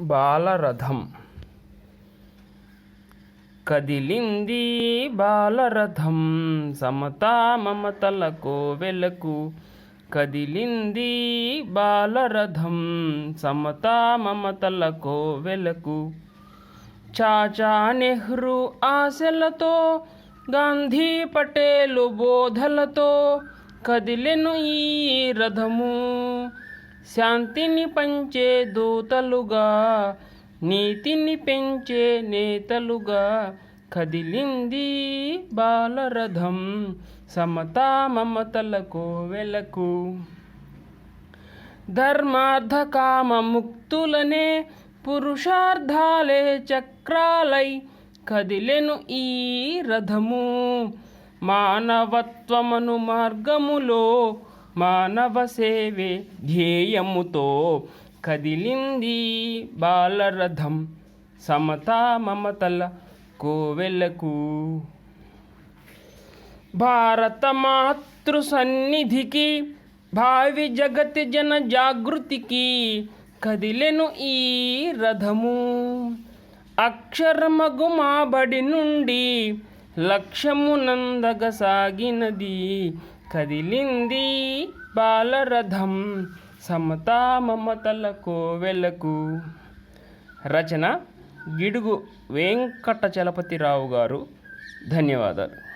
బాలరథం. కదిలింది బాలరథం సమతా మమతలకు వెలకు కదిలింది బాలరథం సమతా మమతలకు వెలకు చాచా నెహ్రూ ఆశలతో గాంధీ పటేలు బోధలతో కదిలెను ఈ రథము. శాంతిని పంచే దూతలుగా నీతిని పెంచే నేతలుగా కదిలింది బాలరథం సమతా మమతల కోవెలకు. ధర్మార్థ కామ ముక్తులనే పురుషార్థాలే చక్రాలై కదిలెను ఈ రథము. మానవత్వమను మార్గములో మానవ సేవే ధ్యేయముతో కదిలింది బాలరథం సమతా మమతల కోవెలకు. భారత మాతృ సన్నిధికి భావి జగతి జన జాగృతికి కదిలెను ఈ రథము. అక్షరమగు మా బడి నుండి లక్ష్యము నందగసాగినది కదిలింది బాలరథం సమతా మమతల కోవెలకు. రచన గిడుగు వెంకట చలపతిరావు గారు. ధన్యవాదాలు.